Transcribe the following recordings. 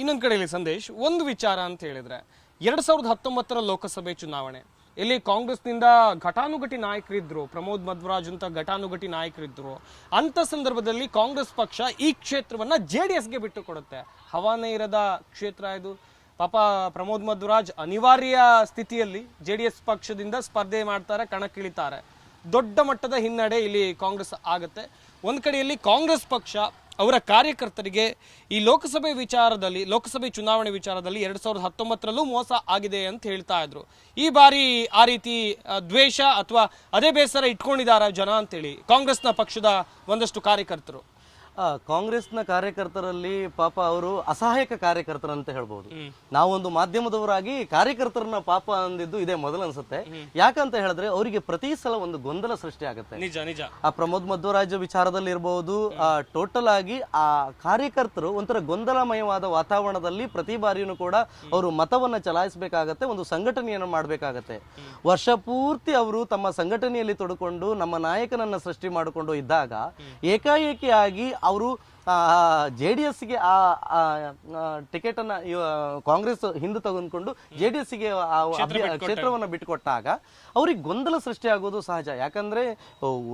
ಇನ್ನೊಂದು ಕಡೆಯಲ್ಲಿ ಸಂದೇಶ್, ಒಂದು ವಿಚಾರ ಅಂತ ಹೇಳಿದ್ರೆ, ಎರಡ್ ಸಾವಿರದ ಹತ್ತೊಂಬತ್ತರ ಲೋಕಸಭೆ ಚುನಾವಣೆ. ಇಲ್ಲಿ ಕಾಂಗ್ರೆಸ್ನಿಂದ ಘಟಾನುಘಟಿ ನಾಯಕರಿದ್ರು, ಪ್ರಮೋದ್ ಮಧ್ವರಾಜ್ ಅಂತ ಘಟಾನುಘಟಿ ನಾಯಕರಿದ್ರು. ಅಂತ ಸಂದರ್ಭದಲ್ಲಿ ಕಾಂಗ್ರೆಸ್ ಪಕ್ಷ ಈ ಕ್ಷೇತ್ರವನ್ನ ಜೆ ಡಿ ಎಸ್ಗೆ ಬಿಟ್ಟು ಕೊಡುತ್ತೆ ಹವಾನೇ ಇರದ ಕ್ಷೇತ್ರ ಇದು. ಪಾಪ ಪ್ರಮೋದ್ ಮಧ್ವರಾಜ್ ಅನಿವಾರ್ಯ ಸ್ಥಿತಿಯಲ್ಲಿ ಜೆ ಡಿ ಎಸ್ ಪಕ್ಷದಿಂದ ಸ್ಪರ್ಧೆ ಮಾಡ್ತಾರೆ, ಕಣಕ್ಕಿಳಿತಾರೆ. ದೊಡ್ಡ ಮಟ್ಟದ ಹಿನ್ನಡೆ ಇಲ್ಲಿ ಕಾಂಗ್ರೆಸ್ ಆಗುತ್ತೆ. ಒಂದು ಕಡೆಯಲ್ಲಿ ಕಾಂಗ್ರೆಸ್ ಪಕ್ಷ ಅವರ ಕಾರ್ಯಕರ್ತರಿಗೆ ಈ ಲೋಕಸಭೆ ವಿಚಾರದಲ್ಲಿ, ಲೋಕಸಭೆ ಚುನಾವಣೆ ವಿಚಾರದಲ್ಲಿ ಎರಡು ಸಾವಿರದ ಹತ್ತೊಂಬತ್ತರಲ್ಲೂ ಮೋಸ ಆಗಿದೆ ಅಂತ ಹೇಳ್ತಾ ಇದ್ರು. ಈ ಬಾರಿ ಆ ರೀತಿ ದ್ವೇಷ ಅಥವಾ ಅದೇ ಬೇಸರ ಇಟ್ಕೊಂಡಿದ್ದಾರೆ ಜನ ಅಂತೇಳಿ ಕಾಂಗ್ರೆಸ್ನ ಪಕ್ಷದ ಒಂದಷ್ಟು ಕಾರ್ಯಕರ್ತರು. ಕಾಂಗ್ರೆಸ್ನ ಕಾರ್ಯಕರ್ತರಲ್ಲಿ ಪಾಪ ಅವರು ಅಸಹಾಯಕ ಕಾರ್ಯಕರ್ತರಂತ ಹೇಳ್ಬೋದು. ನಾವೊಂದು ಮಾಧ್ಯಮದವರಾಗಿ ಕಾರ್ಯಕರ್ತರನ್ನ ಪಾಪ ಅಂದಿದ್ದು ಇದೇ ಮೊದಲು ಅನ್ಸುತ್ತೆ. ಯಾಕಂತ ಹೇಳಿದ್ರೆ ಅವರಿಗೆ ಪ್ರತಿ ಸಲ ಒಂದು ಗೊಂದಲ ಸೃಷ್ಟಿ ಆಗುತ್ತೆ. ನಿಜ ನಿಜ. ಆ ಪ್ರಮೋದ್ ಮಧ್ವರಾಜ್ ವಿಚಾರದಲ್ಲಿ ಇರಬಹುದು ಟೋಟಲ್ ಆಗಿ ಆ ಕಾರ್ಯಕರ್ತರು ಒಂಥರ ಗೊಂದಲಮಯವಾದ ವಾತಾವರಣದಲ್ಲಿ ಪ್ರತಿ ಬಾರಿಯೂ ಕೂಡ ಅವರು ಮತವನ್ನ ಚಲಾಯಿಸಬೇಕಾಗತ್ತೆ ಒಂದು ಸಂಘಟನೆಯನ್ನು ಮಾಡಬೇಕಾಗತ್ತೆ. ವರ್ಷ ಪೂರ್ತಿ ಅವರು ತಮ್ಮ ಸಂಘಟನೆಯಲ್ಲಿ ತೊಡಕೊಂಡು ನಮ್ಮ ನಾಯಕನನ್ನ ಸೃಷ್ಟಿ ಮಾಡಿಕೊಂಡು ಇದ್ದಾಗ ಏಕಾಏಕಿಯಾಗಿ ಅವರು ಜೆ ಡಿ ಎಸ್ಗೆ ಆ ಟಿಕೆಟ್ ಅನ್ನ ಕಾಂಗ್ರೆಸ್ ಹಿಂದೆ ತೆಗೆದುಕೊಂಡು ಜೆ ಡಿ ಎಸ್ಗೆ ಕ್ಷೇತ್ರವನ್ನ ಬಿಟ್ಟುಕೊಟ್ಟಾಗ ಅವ್ರಿಗೆ ಗೊಂದಲ ಸೃಷ್ಟಿಯಾಗೋದು ಸಹಜ. ಯಾಕಂದ್ರೆ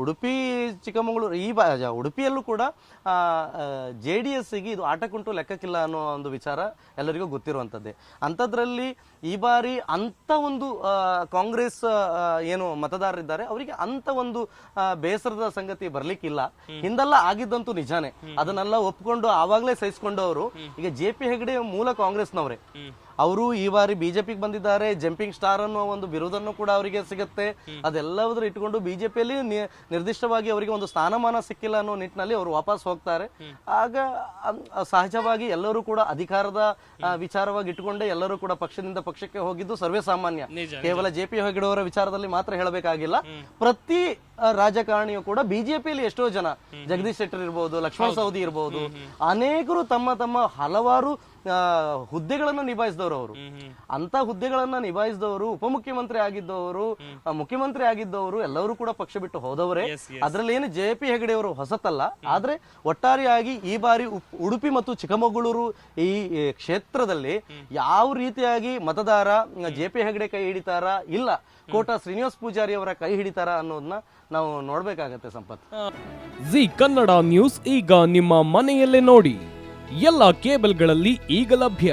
ಉಡುಪಿ ಚಿಕ್ಕಮಗಳೂರು ಈ ಬಾ ಉಡುಪಿಯಲ್ಲೂ ಕೂಡ ಜೆ ಡಿ ಎಸ್ಗೆ ಇದು ಆಟಕ್ಕುಂಟು ಲೆಕ್ಕಕ್ಕಿಲ್ಲ ಅನ್ನೋ ಒಂದು ವಿಚಾರ ಎಲ್ಲರಿಗೂ ಗೊತ್ತಿರುವಂಥದ್ದೇ ಅಂಥದ್ರಲ್ಲಿ ಈ ಬಾರಿ ಅಂತ ಒಂದು ಕಾಂಗ್ರೆಸ್ ಏನು ಮತದಾರರಿದ್ದಾರೆ ಅವರಿಗೆ ಅಂತ ಒಂದು ಬೇಸರದ ಸಂಗತಿ ಬರ್ಲಿಕ್ಕಿಲ್ಲ. ಹಿಂದೆಲ್ಲ ಆಗಿದ್ದಂತೂ ನಿಜಾನೇ. ಅದನ್ನೆಲ್ಲ ಒಪ್ಕೊಂಡು ಆವಾಗಲೇ ಸಹಿಸಿಕೊಂಡವರು. ಈಗ ಜೆ ಪಿ ಹೆಗಡೆ ಮೂಲ ಕಾಂಗ್ರೆಸ್ನವರೇ. ಅವರು ಈ ಬಾರಿ ಬಿಜೆಪಿಗೆ ಬಂದಿದ್ದಾರೆ. ಜಂಪಿಂಗ್ ಸ್ಟಾರ್ ಅನ್ನೋ ಒಂದು ಬಿರುದನ್ನು ಕೂಡ ಅವರಿಗೆ ಸಿಗುತ್ತೆ. ಅದೆಲ್ಲದರ ಇಟ್ಕೊಂಡು ಬಿಜೆಪಿಯಲ್ಲಿ ನಿರ್ದಿಷ್ಟವಾಗಿ ಅವರಿಗೆ ಒಂದು ಸ್ಥಾನಮಾನ ಸಿಕ್ಕಿಲ್ಲ ಅನ್ನೋ ನಿಟ್ಟಿನಲ್ಲಿ ಅವರು ವಾಪಸ್ ಹೋಗ್ತಾರೆ. ಆಗ ಸಹಜವಾಗಿ ಎಲ್ಲರೂ ಕೂಡ ಅಧಿಕಾರದ ವಿಚಾರವಾಗಿ ಇಟ್ಟುಕೊಂಡೇ ಎಲ್ಲರೂ ಕೂಡ ಪಕ್ಷದಿಂದ ಪಕ್ಷಕ್ಕೆ ಹೋಗಿದ್ದು ಸರ್ವೇ ಸಾಮಾನ್ಯ. ಕೇವಲ ಜೆ ಪಿ ಹೆಗಡೆಯವರ ವಿಚಾರದಲ್ಲಿ ಮಾತ್ರ ಹೇಳಬೇಕಾಗಿಲ್ಲ. ಪ್ರತಿ ರಾಜಕಾರಣಿಯು ಕೂಡ ಬಿಜೆಪಿಯಲ್ಲಿ ಎಷ್ಟೋ ಜನ. ಜಗದೀಶ್ ಶೆಟ್ಟರ್ ಇರ್ಬೋದು ಲಕ್ಷ್ಮಣ ಸವದಿ ಇರ್ಬೋದು. ಅನೇಕರು ತಮ್ಮ ತಮ್ಮ ಹಲವಾರು ಹುದ್ದೆಗಳನ್ನು ನಿಭಾಯಿಸಿದವರು. ಅವರು ಅಂತ ಹುದ್ದೆಗಳನ್ನ ನಿಭಾಯಿಸಿದವರು ಉಪಮುಖ್ಯಮಂತ್ರಿ ಆಗಿದ್ದವರು ಮುಖ್ಯಮಂತ್ರಿ ಆಗಿದ್ದವರು ಎಲ್ಲರೂ ಕೂಡ ಪಕ್ಷ ಬಿಟ್ಟು ಹೋದವರೇ. ಅದರಲ್ಲಿ ಏನು ಜೆ ಪಿ ಹೆಗಡೆಯವರು ಹೊಸತಲ್ಲ ಆದ್ರೆ ಒಟ್ಟಾರೆಯಾಗಿ ಈ ಬಾರಿ ಉಡುಪಿ ಮತ್ತು ಚಿಕ್ಕಮಗಳೂರು ಈ ಈ ಕ್ಷೇತ್ರದಲ್ಲಿ ಯಾವ ರೀತಿಯಾಗಿ ಮತದಾರ ಜೆ ಪಿ ಹೆಗಡೆ ಕೈ ಹಿಡಿತಾರ? ಇಲ್ಲ. ಕೋಟ ಶ್ರೀನಿವಾಸ್ ಪೂಜಾರಿ ಅವರ ಕೈ ಹಿಡಿತಾರ ಅನ್ನೋದನ್ನ ನಾವು ನೋಡ್ಬೇಕಾಗತ್ತೆ ಸಂಪತ್. ಜಿ ಕನ್ನಡ ನ್ಯೂಸ್ ಈಗ ನಿಮ್ಮ ಮನೆಯಲ್ಲೇ ನೋಡಿ. ಎಲ್ಲ ಕೇಬಲ್ಗಳಲ್ಲಿ ಈಗ ಲಭ್ಯ.